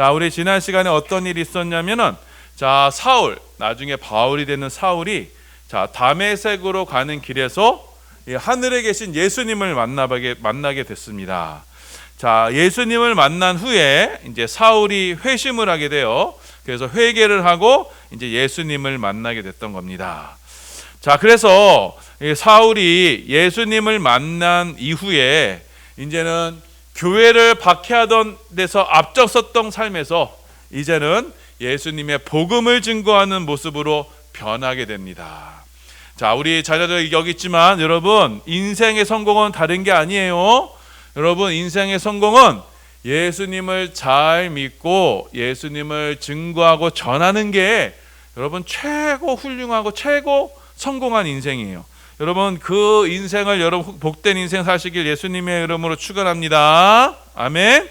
자, 우리 지난 시간에 어떤 일이 있었냐면은 자, 사울 나중에 바울이 되는 사울이 자, 다메섹으로 가는 길에서 이 하늘에 계신 예수님을 만나게 만나게 됐습니다. 자, 예수님을 만난 후에 이제 사울이 회심을 하게 돼요. 그래서 회개를 하고 이제 예수님을 만나게 됐던 겁니다. 자, 그래서 이 사울이 예수님을 만난 이후에 이제는 교회를 박해하던 데서 앞장섰던 삶에서 이제는 예수님의 복음을 증거하는 모습으로 변하게 됩니다. 자, 우리 자녀들 여기 있지만 여러분 인생의 성공은 다른 게 아니에요. 여러분 인생의 성공은 예수님을 잘 믿고 예수님을 증거하고 전하는 게 여러분 최고 훌륭하고 최고 성공한 인생이에요. 여러분 그 인생을 여러분 복된 인생 사시길 예수님의 이름으로 축원합니다. 아멘.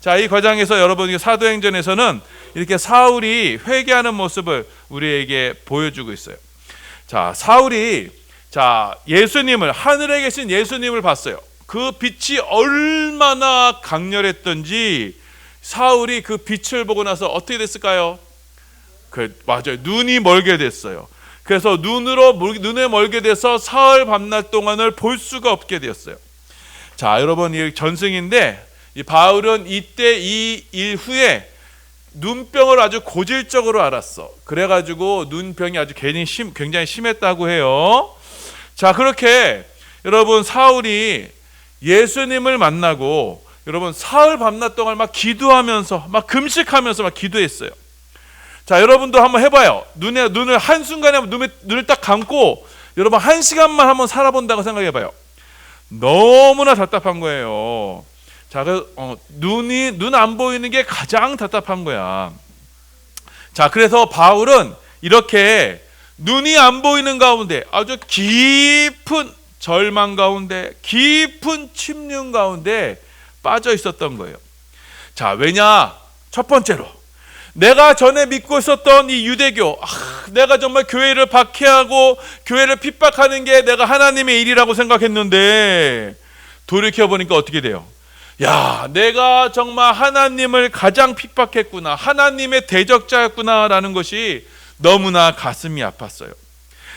자, 이 과정에서 여러분 사도행전에서는 이렇게 사울이 회개하는 모습을 우리에게 보여주고 있어요. 자, 사울이 자, 예수님을 하늘에 계신 예수님을 봤어요. 그 빛이 얼마나 강렬했던지 사울이 그 빛을 보고 나서 어떻게 됐을까요? 그 맞아요. 눈이 멀게 됐어요. 그래서 눈으로 눈에 멀게 돼서 사흘 밤낮 동안을 볼 수가 없게 되었어요. 자, 여러분 이 전승인데 이 바울은 이때 이 일 후에 눈병을 아주 고질적으로 알았어. 그래가지고 눈병이 아주 괜히 심, 굉장히 심했다고 해요. 자, 그렇게 여러분 사울이 예수님을 만나고 여러분 사흘 밤낮 동안 막 기도하면서 막 금식하면서 막 기도했어요. 자, 여러분도 한번 해봐요. 눈에 눈을 한 순간에 눈에, 눈을 딱 감고 여러분 한 시간만 한번 살아본다고 생각해봐요. 너무나 답답한 거예요. 자, 그 어, 눈이 눈 안 보이는 게 가장 답답한 거야. 자, 그래서 바울은 이렇게 눈이 안 보이는 가운데 아주 깊은 절망 가운데 깊은 침륜 가운데 빠져 있었던 거예요. 자, 왜냐? 첫 번째로 내가 전에 믿고 있었던 이 유대교, 아, 내가 정말 교회를 박해하고 교회를 핍박하는 게 내가 하나님의 일이라고 생각했는데 돌이켜 보니까 어떻게 돼요? 야, 내가 정말 하나님을 가장 핍박했구나. 하나님의 대적자였구나라는 것이 너무나 가슴이 아팠어요.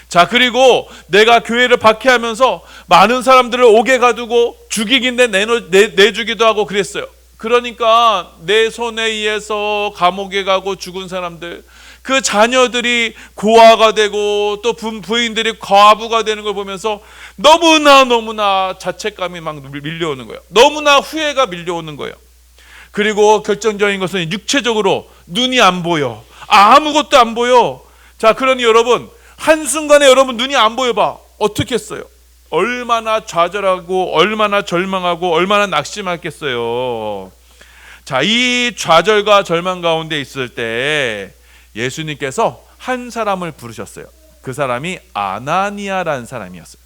자, 그리고 내가 교회를 박해하면서 많은 사람들을 옥에 가두고 죽이긴 내, 내, 내주기도 하고 그랬어요. 그러니까 내 손에 의해서 감옥에 가고 죽은 사람들, 그 자녀들이 고아가 되고 또 부인들이 과부가 되는 걸 보면서 너무나 너무나 자책감이 막 밀려오는 거예요. 너무나 후회가 밀려오는 거예요. 그리고 결정적인 것은 육체적으로 눈이 안 보여. 아무것도 안 보여. 자, 그러니 여러분, 한순간에 여러분 눈이 안 보여 봐. 어떻게 했어요? 얼마나 좌절하고 얼마나 절망하고 얼마나 낙심했겠어요. 자, 이 좌절과 절망 가운데 있을 때 예수님께서 한 사람을 부르셨어요. 그 사람이 아나니아라는 사람이었어요.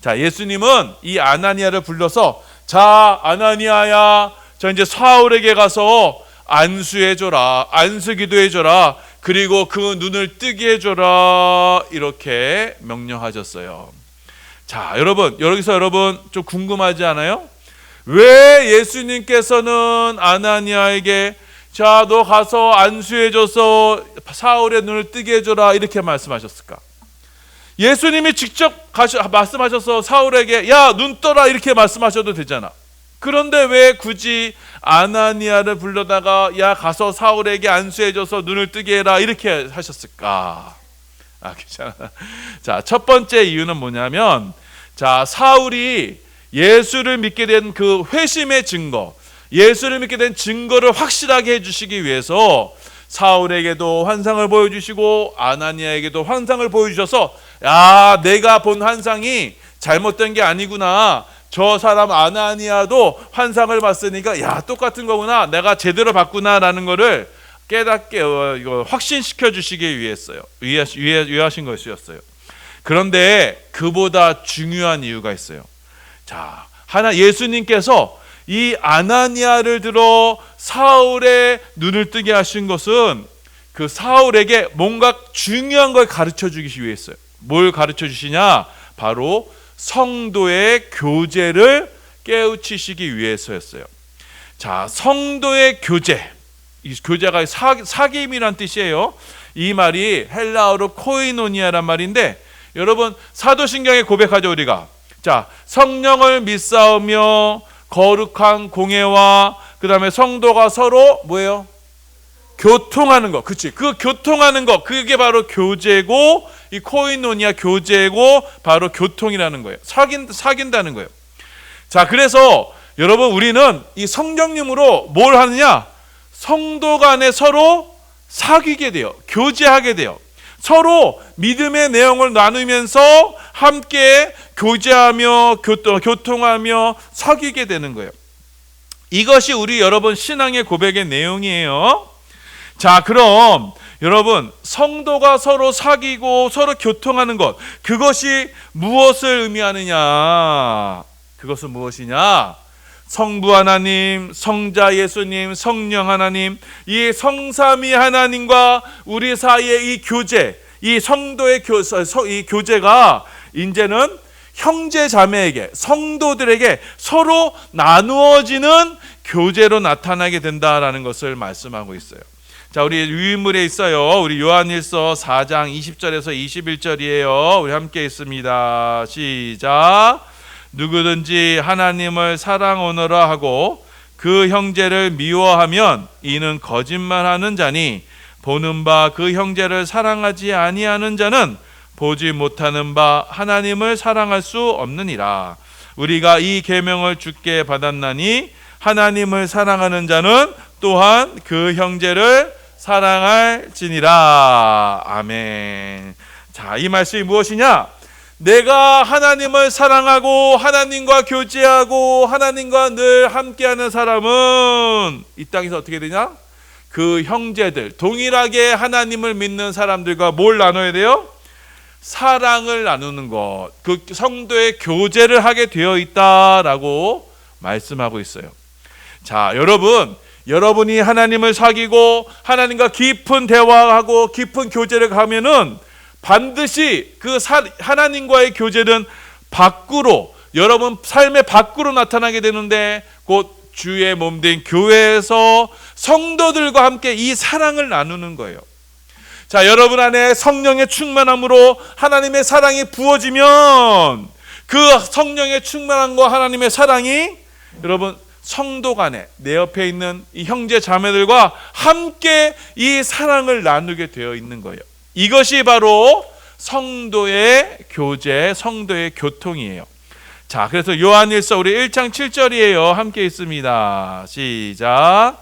자, 예수님은 이 아나니아를 불러서 자, 아나니아야, 저 이제 사울에게 가서 안수해 줘라. 안수 기도해 줘라. 그리고 그 눈을 뜨게 해 줘라. 이렇게 명령하셨어요. 자, 여러분, 여기서 여러분 좀 궁금하지 않아요? 왜 예수님께서는 아나니아에게 자, 너 가서 안수해줘서 사울의 눈을 뜨게 해줘라 이렇게 말씀하셨을까? 예수님이 직접 가시, 말씀하셔서 사울에게 야, 눈 떠라 이렇게 말씀하셔도 되잖아. 그런데 왜 굳이 아나니아를 불러다가 야, 가서 사울에게 안수해줘서 눈을 뜨게 해라 이렇게 하셨을까? 아, 괜찮아. 자, 첫 번째 이유는 뭐냐면 자, 사울이 예수를 믿게 된 그 회심의 증거, 예수를 믿게 된 증거를 확실하게 해주시기 위해서 사울에게도 환상을 보여주시고 아나니아에게도 환상을 보여주셔서 야 내가 본 환상이 잘못된 게 아니구나 저 사람 아나니아도 환상을 봤으니까 야 똑같은 거구나 내가 제대로 봤구나라는 거를 깨닫게 어, 이거 확신시켜 주시기 위해서요 위하신 것이었어요 그런데 그보다 중요한 이유가 있어요 자, 하나 예수님께서 이 아나니아를 들어 사울의 눈을 뜨게 하신 것은 그 사울에게 뭔가 중요한 걸 가르쳐 주기 위해서요. 뭘 가르쳐 주시냐? 바로 성도의 교제를 깨우치시기 위해서였어요. 자, 성도의 교제. 이 교제가 사, 사귐이란 뜻이에요. 이 말이 헬라어로 코이노니아란 말인데 여러분 사도신경에 고백하죠 우리가 자 성령을 믿사오며 거룩한 공예와 그 다음에 성도가 서로 뭐예요? 교통하는 거, 그치? 그 교통하는 거, 그게 바로 교제고, 이 코이노니아 교제고, 바로 교통이라는 거예요. 사귄, 사귄다는 거예요. 자, 그래서 여러분, 우리는 이 성령님으로 뭘 하느냐? 성도 간에 서로 사귀게 돼요. 교제하게 돼요. 서로 믿음의 내용을 나누면서 함께 교제하며 교통, 교통 하며 사귀게 되는 거예요. 이것이 우리 여러분 신앙의 고백의 내용이에요. 자, 그럼 여러분 성도가 서로 사귀고 서로 교통하는 것 그것이 무엇을 의미하느냐? 그것은 무엇이냐? 성부 하나님, 성자 예수님, 성령 하나님, 이 성삼위 하나님과 우리 사이의 이 교제, 이 성도의 교, 이 교제가 이제는 형제 자매에게 성도들에게 서로 나누어지는 교제로 나타나게 된다라는 것을 말씀하고 있어요. 자, 우리 유인물에 있어요. 우리 요한일서 4장 20절에서 21절이에요. 우리 함께 있습니다. 시작. 누구든지 하나님을 사랑하노라 하고 그 형제를 미워하면 이는 거짓말하는 자니 보는 바 그 형제를 사랑하지 아니하는 자는 보지 못하는 바 하나님을 사랑할 수 없느니라. 우리가 이 계명을 주께 받았나니 하나님을 사랑하는 자는 또한 그 형제를 사랑할지니라. 아멘. 자, 이 말씀이 무엇이냐? 내가 하나님을 사랑하고 하나님과 교제하고 하나님과 늘 함께하는 사람은 이 땅에서 어떻게 되냐? 그 형제들 동일하게 하나님을 믿는 사람들과 뭘 나눠야 돼요? 사랑을 나누는 것, 그 성도의 교제를 하게 되어 있다라고 말씀하고 있어요. 자, 여러분, 여러분이 하나님을 사귀고 하나님과 깊은 대화하고 깊은 교제를 가면은 반드시 그 사, 하나님과의 교제는 밖으로 여러분 삶의 밖으로 나타나게 되는데 곧 주의 몸 된 교회에서 성도들과 함께 이 사랑을 나누는 거예요. 자, 여러분 안에 성령의 충만함으로 하나님의 사랑이 부어지면 그 성령의 충만함과 하나님의 사랑이 여러분 성도 간에 내 옆에 있는 이 형제 자매들과 함께 이 사랑을 나누게 되어 있는 거예요. 이것이 바로 성도의 교제, 성도의 교통이에요. 자, 그래서 요한일서 우리 1장 7절이에요. 함께 있습니다. 시작.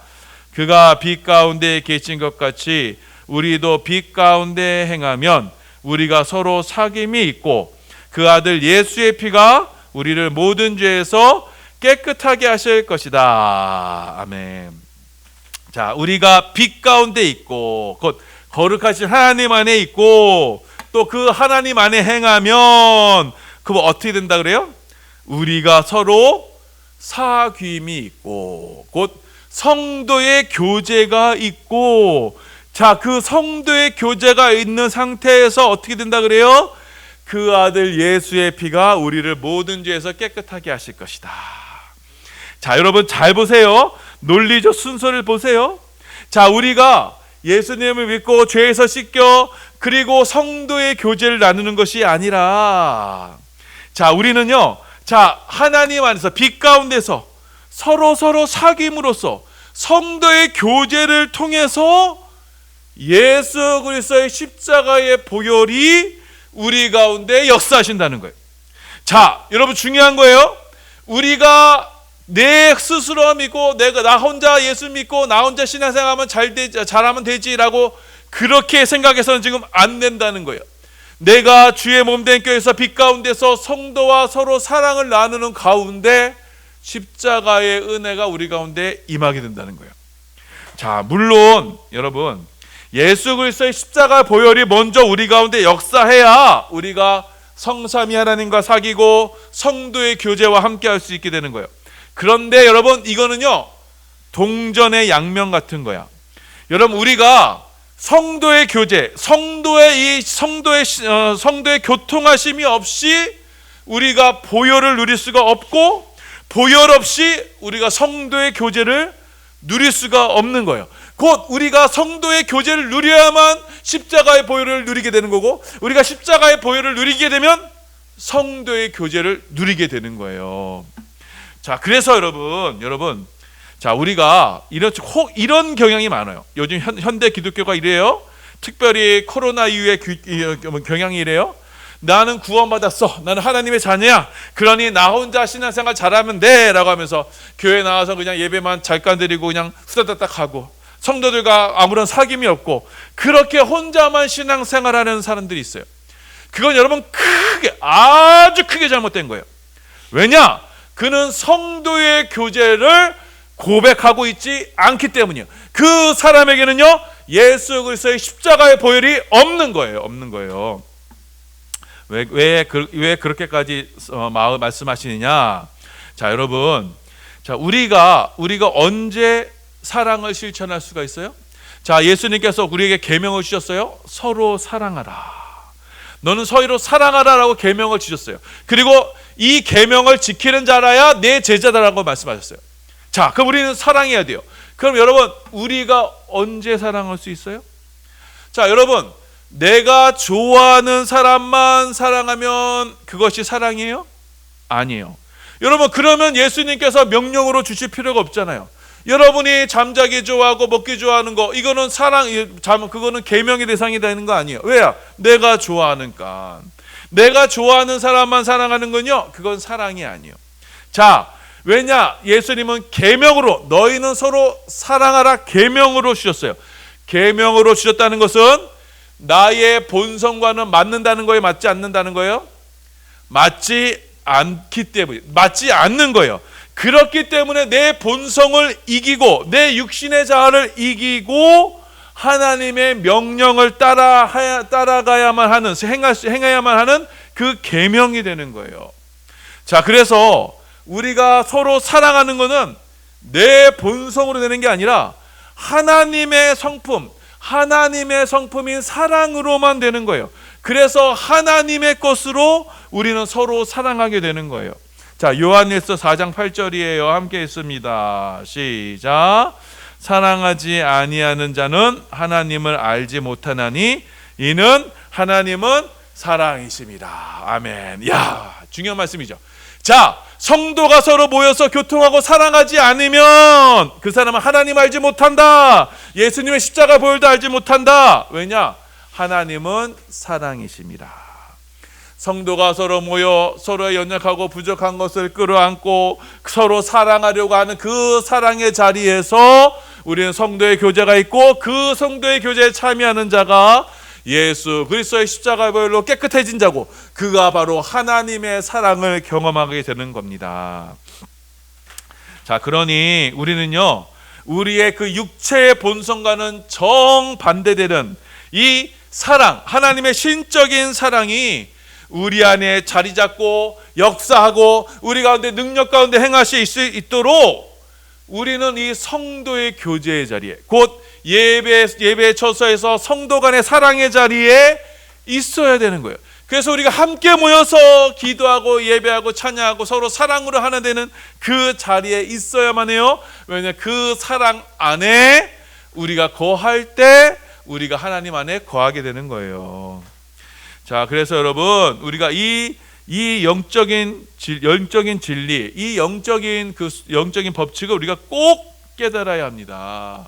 그가 빛 가운데 계신 것 같이 우리도 빛 가운데 행하면 우리가 서로 사귐이 있고 그 아들 예수의 피가 우리를 모든 죄에서 깨끗하게 하실 것이다. 아멘. 자, 우리가 빛 가운데 있고 곧 거룩하신 하나님 안에 있고 또 그 하나님 안에 행하면 그거 어떻게 된다 그래요? 우리가 서로 사귐이 있고 곧 성도의 교제가 있고 자, 그 성도의 교제가 있는 상태에서 어떻게 된다 그래요? 그 아들 예수의 피가 우리를 모든 죄에서 깨끗하게 하실 것이다. 자, 여러분 잘 보세요. 논리적 순서를 보세요. 자, 우리가 예수님을 믿고 죄에서 씻겨 그리고 성도의 교제를 나누는 것이 아니라 자, 우리는요. 자, 하나님 안에서 빛 가운데서 서로 서로 사귐으로써 성도의 교제를 통해서 예수 그리스도의 십자가의 보혈이 우리 가운데 역사하신다는 거예요. 자, 여러분 중요한 거예요. 우리가 내 스스로 믿고 내가 나 혼자 예수 믿고 나 혼자 신앙생활하면 잘 되지 잘하면 되지라고 그렇게 생각해서는 지금 안 된다는 거예요. 내가 주의 몸된 교회에서 빛 가운데서 성도와 서로 사랑을 나누는 가운데 십자가의 은혜가 우리 가운데 임하게 된다는 거예요. 자, 물론 여러분 예수 그리스도의 십자가 보혈이 먼저 우리 가운데 역사해야 우리가 성삼위 하나님과 사귀고 성도의 교제와 함께 할 수 있게 되는 거예요. 그런데 여러분 이거는요. 동전의 양면 같은 거야. 여러분 우리가 성도의 교제, 성도의 이 성도의 어, 성도의 교통하심이 없이 우리가 보혈을 누릴 수가 없고 보혈 없이 우리가 성도의 교제를 누릴 수가 없는 거예요. 곧 우리가 성도의 교제를 누려야만 십자가의 보혈을 누리게 되는 거고 우리가 십자가의 보혈을 누리게 되면 성도의 교제를 누리게 되는 거예요. 자, 그래서 여러분, 여러분, 자 우리가 이런 혹 이런 경향이 많아요. 요즘 현, 현대 기독교가 이래요. 특별히 코로나 이후에 규- 이, 어, 뭐 경향이 이래요. 나는 구원받았어. 나는 하나님의 자녀야. 그러니 나 혼자 신앙생활 잘하면 돼 라고 하면서 교회 나와서 그냥 예배만 잠깐 드리고 그냥 후다닥닥 하고 성도들과 아무런 사귐이 없고 그렇게 혼자만 신앙생활하는 사람들이 있어요. 그건 여러분 크게 아주 크게 잘못된 거예요. 왜냐? 그는 성도의 교제를 고백하고 있지 않기 때문이에요. 그 사람에게는요 예수 그리스도의 십자가의 보혈이 없는 거예요. 없는 거예요. 왜 왜 그, 왜 그렇게까지 어, 말씀하시느냐? 자 여러분, 자 우리가 우리가 언제 사랑을 실천할 수가 있어요? 자 예수님께서 우리에게 계명을 주셨어요. 서로 사랑하라. 너는 서로 사랑하라라고 계명을 주셨어요. 그리고 이 계명을 지키는 자라야 내 제자다라고 말씀하셨어요. 자, 그럼 우리는 사랑해야 돼요. 그럼 여러분, 우리가 언제 사랑할 수 있어요? 자, 여러분, 내가 좋아하는 사람만 사랑하면 그것이 사랑이에요? 아니에요. 여러분, 그러면 예수님께서 명령으로 주실 필요가 없잖아요. 여러분이 잠자기 좋아하고 먹기 좋아하는 거 이거는 사랑 잠 그거는 계명의 대상이 되는 거 아니에요. 왜야? 내가 좋아하니까. 내가 좋아하는 사람만 사랑하는 건요. 그건 사랑이 아니에요. 자, 왜냐? 예수님은 계명으로 너희는 서로 사랑하라 계명으로 주셨어요. 계명으로 주셨다는 것은 나의 본성과는 맞는다는 거에 맞지 않는다는 거예요? 맞지 않기 때문에 맞지 않는 거예요. 그렇기 때문에 내 본성을 이기고 내 육신의 자아를 이기고 하나님의 명령을 따라 따라가야만 하는 행해야만 하는 그 계명이 되는 거예요. 자, 그래서 우리가 서로 사랑하는 것은 내 본성으로 되는 게 아니라 하나님의 성품, 하나님의 성품인 사랑으로만 되는 거예요. 그래서 하나님의 것으로 우리는 서로 사랑하게 되는 거예요. 자, 요한일서 4장 8절이에요. 함께 있습니다. 시작. 사랑하지 아니하는 자는 하나님을 알지 못하나니 이는 하나님은 사랑이십니다. 아멘. 야, 중요한 말씀이죠. 자, 성도가 서로 모여서 교통하고 사랑하지 않으면 그 사람은 하나님 알지 못한다. 예수님의 십자가 보혈도 알지 못한다. 왜냐? 하나님은 사랑이십니다. 성도가 서로 모여 서로의 연약하고 부족한 것을 끌어안고 서로 사랑하려고 하는 그 사랑의 자리에서 우리는 성도의 교제가 있고 그 성도의 교제에 참여하는 자가 예수 그리스도의 십자가 보혈로 깨끗해진 자고 그가 바로 하나님의 사랑을 경험하게 되는 겁니다. 자, 그러니 우리는요. 우리의 그 육체의 본성과는 정반대되는 이 사랑, 하나님의 신적인 사랑이 우리 안에 자리 잡고 역사하고 우리 가운데 능력 가운데 행하시 있도록 우리는 이 성도의 교제의 자리에 곧 예배 예배 처소에서 성도 간의 사랑의 자리에 있어야 되는 거예요. 그래서 우리가 함께 모여서 기도하고 예배하고 찬양하고 서로 사랑으로 하나 되는 그 자리에 있어야만 해요. 왜냐 그 사랑 안에 우리가 거할 때 우리가 하나님 안에 거하게 되는 거예요. 자, 그래서 여러분 우리가 이 이 영적인 질, 영적인 진리, 이 영적인 그 영적인 법칙을 우리가 꼭 깨달아야 합니다.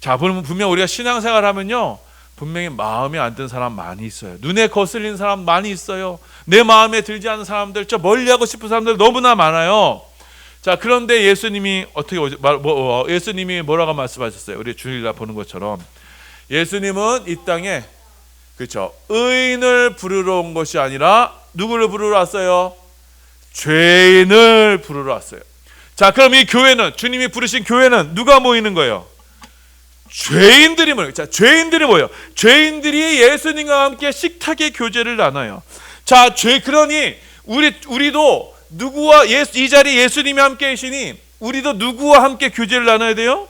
자, 보면 분명 우리가 신앙생활 하면요. 분명히 마음에 안 드는 사람 많이 있어요. 눈에 거슬리는 사람 많이 있어요. 내 마음에 들지 않는 사람들, 저 멀리하고 싶은 사람들 너무나 많아요. 자, 그런데 예수님이 어떻게 뭐, 예수님이 뭐라고 말씀하셨어요? 우리 주일날 보는 것처럼 예수님은 이 땅에 그렇죠. 의인을 부르러 온 것이 아니라 누구를 부르러 왔어요? 죄인을 부르러 왔어요. 자, 그럼 이 교회는 주님이 부르신 교회는 누가 모이는 거예요? 죄인들이 모여요. 자, 죄인들이 모여. 죄인들이 예수님과 함께 식탁의 교제를 나눠요. 자, 죄 그러니 우리 우리도 누구와 예수, 이 자리에 예수님이 함께 계시니 우리도 누구와 함께 교제를 나눠야 돼요?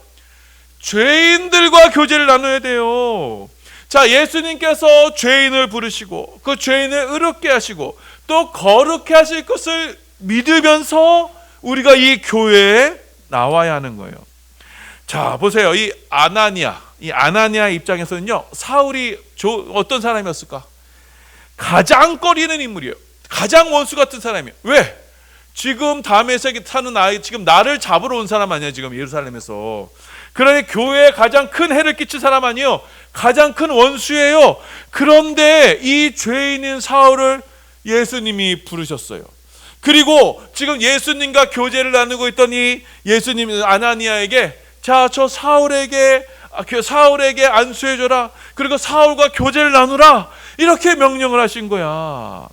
죄인들과 교제를 나눠야 돼요. 자, 예수님께서 죄인을 부르시고 그 죄인을 의롭게 하시고 또 거룩해 하실 것을 믿으면서 우리가 이 교회에 나와야 하는 거예요. 자 보세요. 이 아나니아 이 아나니아 입장에서는요 사울이 조, 어떤 사람이었을까? 가장 꺼리는 인물이에요. 가장 원수 같은 사람이에요. 왜? 지금 다메섹에 사는 아이 지금 나를 잡으러 온 사람 아니야 지금 예루살렘에서 그러니 교회에 가장 큰 해를 끼친 사람 아니요 가장 큰 원수예요 그런데 이 죄인인 사울을 예수님이 부르셨어요 그리고 지금 예수님과 교제를 나누고 있더니 예수님 아나니아에게 자 저 사울에게 아, 그 사울에게 안수해 줘라. 그리고 사울과 교제를 나누라. 이렇게 명령을 하신 거야.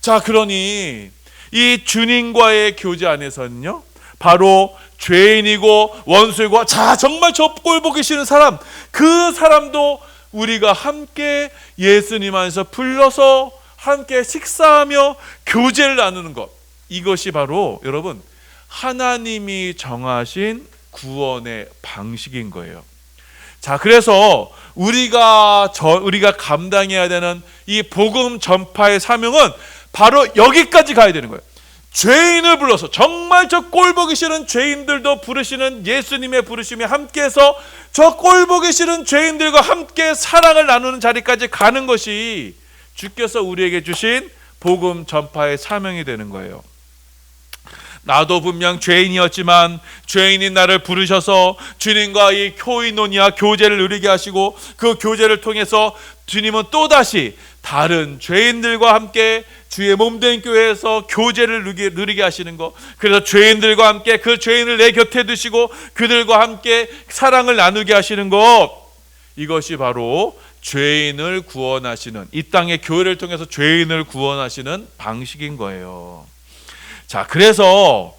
자, 그러니 이 주님과의 교제 안에서는요. 바로 죄인이고 원수이고 자, 정말 저 꼴 보기 싫은 사람. 그 사람도 우리가 함께 예수님 안에서 불러서 함께 식사하며 교제를 나누는 것. 이것이 바로 여러분 하나님이 정하신 구원의 방식인 거예요. 자, 그래서 우리가 저 우리가 감당해야 되는 이 복음 전파의 사명은 바로 여기까지 가야 되는 거예요. 죄인을 불러서 정말 저 꼴보기 싫은 죄인들도 부르시는 예수님의 부르심에 함께해서 저 꼴보기 싫은 죄인들과 함께 사랑을 나누는 자리까지 가는 것이 주께서 우리에게 주신 복음 전파의 사명이 되는 거예요. 나도 분명 죄인이었지만 죄인인 나를 부르셔서 주님과 이 코이노니아 교제를 누리게 하시고 그 교제를 통해서 주님은 또다시 다른 죄인들과 함께 주의 몸된 교회에서 교제를 누리게, 하시는 것. 그래서 죄인들과 함께 그 죄인을 내 곁에 두시고 그들과 함께 사랑을 나누게 하시는 것. 이것이 바로 죄인을 구원하시는 이 땅의 교회를 통해서 죄인을 구원하시는 방식인 거예요. 자, 그래서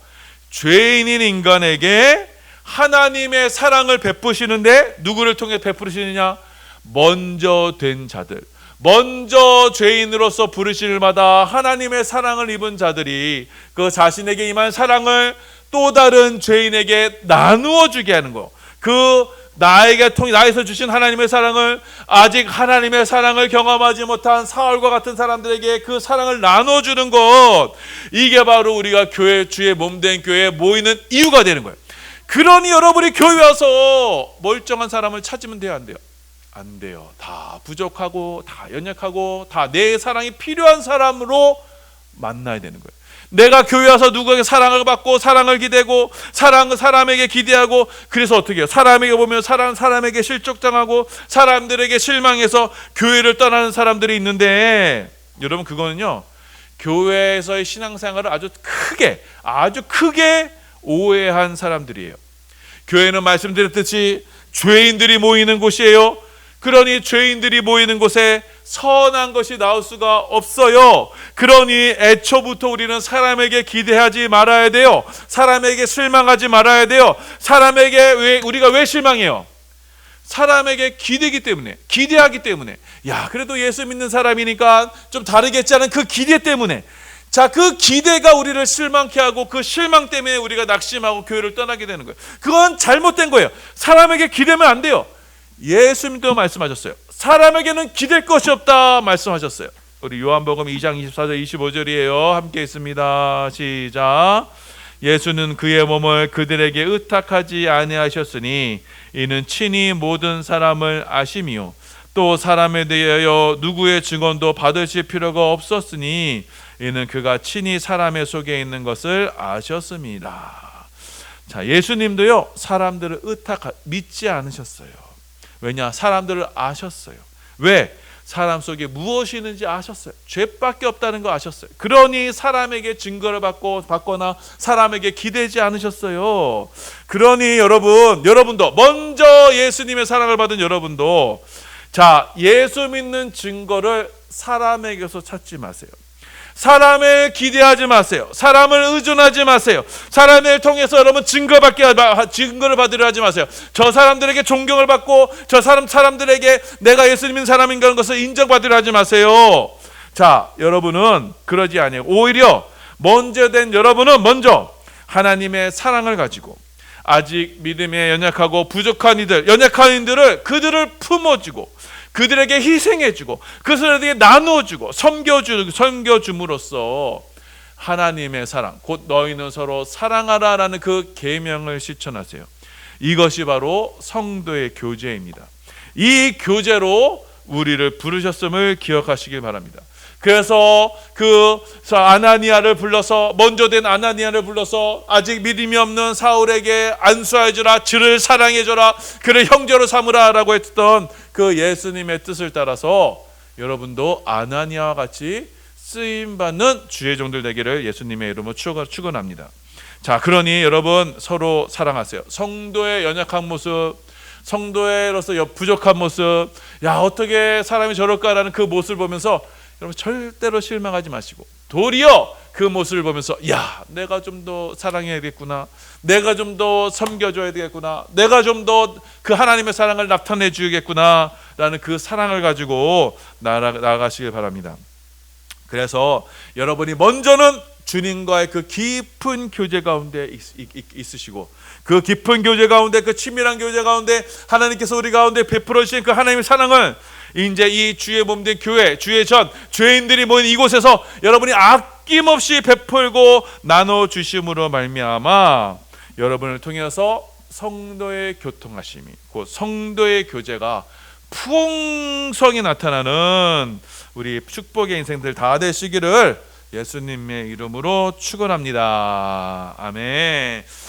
죄인인 인간에게 하나님의 사랑을 베푸시는데 누구를 통해 베푸시느냐? 먼저 된 자들. 먼저 죄인으로서 부르실 마다 하나님의 사랑을 입은 자들이 그 자신에게 임한 사랑을 또 다른 죄인에게 나누어 주게 하는 거. 그 나에게 통해 나에서 주신 하나님의 사랑을 아직 하나님의 사랑을 경험하지 못한 사울과 같은 사람들에게 그 사랑을 나눠 주는 것 이게 바로 우리가 교회 주의 몸된 교회에 모이는 이유가 되는 거예요. 그러니 여러분이 교회 와서 멀쩡한 사람을 찾으면 돼요, 안 돼요? 안 돼요. 다 부족하고 다 연약하고 다 내 사랑이 필요한 사람으로 만나야 되는 거예요. 내가 교회 와서 누구에게 사랑을 받고 사랑을 기대고 사랑 사람에게 기대하고 그래서 어떻게 해요? 사람에게 보면 사람 사람에게 실족당하고 사람들에게 실망해서 교회를 떠나는 사람들이 있는데 여러분 그거는요. 교회에서의 신앙생활을 아주 크게 아주 크게 오해한 사람들이에요. 교회는 말씀드렸듯이 죄인들이 모이는 곳이에요. 그러니 죄인들이 모이는 곳에 선한 것이 나올 수가 없어요. 그러니 애초부터 우리는 사람에게 기대하지 말아야 돼요. 사람에게 실망하지 말아야 돼요. 사람에게 왜 우리가 왜 실망해요? 사람에게 기대기 때문에 기대하기 때문에 야 그래도 예수 믿는 사람이니까 좀 다르겠지 하는 그 기대 때문에 자 그 기대가 우리를 실망케 하고 그 실망 때문에 우리가 낙심하고 교회를 떠나게 되는 거예요 그건 잘못된 거예요 사람에게 기대면 안 돼요 예수님도 말씀하셨어요 사람에게는 기댈 것이 없다 말씀하셨어요 우리 요한복음 2장 24절 25절이에요 함께 있습니다 시작 예수는 그의 몸을 그들에게 의탁하지 아니하셨으니 이는 친히 모든 사람을 아심이요 또 사람에 대하여 누구의 증언도 받으실 필요가 없었으니 이는 그가 친히 사람의 속에 있는 것을 아셨습니다. 자, 예수님도요. 사람들을 의탁 믿지 않으셨어요. 왜냐? 사람들을 아셨어요. 왜? 사람 속에 무엇이 있는지 아셨어요. 죄밖에 없다는 거 아셨어요. 그러니 사람에게 증거를 받고 받거나 사람에게 기대지 않으셨어요. 그러니 여러분, 여러분도 먼저 예수님의 사랑을 받은 여러분도 자, 예수 믿는 증거를 사람에게서 찾지 마세요. 사람을 기대하지 마세요. 사람을 의존하지 마세요. 사람을 통해서 여러분 증거받게 증거를 받으려 하지 마세요. 저 사람들에게 존경을 받고 저 사람 사람들에게 내가 예수님인 사람인가 하는 것을 인정받으려 하지 마세요. 자, 여러분은 그러지 아니에요. 오히려 먼저 된 여러분은 먼저 하나님의 사랑을 가지고 아직 믿음에 연약하고 부족한 이들, 연약한 이들을 그들을 품어주고 그들에게 희생해주고 그들에게 나누어주고 섬겨주 섬겨줌으로써 하나님의 사랑 곧 너희는 서로 사랑하라라는 그 계명을 실천하세요. 이것이 바로 성도의 교제입니다. 이 교제로 우리를 부르셨음을 기억하시길 바랍니다. 그래서 그 아나니아를 불러서 먼저 된 아나니아를 불러서 아직 믿음이 없는 사울에게 안수하여 주라 주를 사랑해줘라 그를 형제로 삼으라라고 했던 그 예수님의 뜻을 따라서 여러분도 아나니아와 같이 쓰임 받는 주의 종들 되기를 예수님의 이름으로 축원- 축원합니다. 자, 그러니 여러분 서로 사랑하세요. 성도의 연약한 모습, 성도의로서 여- 부족한 모습, 야 어떻게 사람이 저럴까라는 그 모습을 보면서 여러분 절대로 실망하지 마시고 도리어 그 모습을 보면서 야 내가 좀 더 사랑해야 겠구나, 내가 좀 더 섬겨줘야 되겠구나, 내가 좀 더 그 하나님의 사랑을 나타내 주겠구나 라는 그 사랑을 가지고 나아가, 나아가시길 바랍니다. 그래서 여러분이 먼저는 주님과의 그 깊은 교제 가운데 있, 으시고그 깊은 교제 가운데 그 친밀한 교제 가운데 하나님께서 우리 가운데 베풀어 주신 그 하나님의 사랑을 이제 이 주의 몸된 교회, 주의 전 죄인들이 모인 이곳에서 여러분이 아낌없이 베풀고 나눠 주심으로 말미암아 여러분을 통해서 성도의 교통하심이 곧 성도의 교제가 풍성히 나타나는 우리 축복의 인생들 다 되시기를 예수님의 이름으로 축원합니다. 아멘.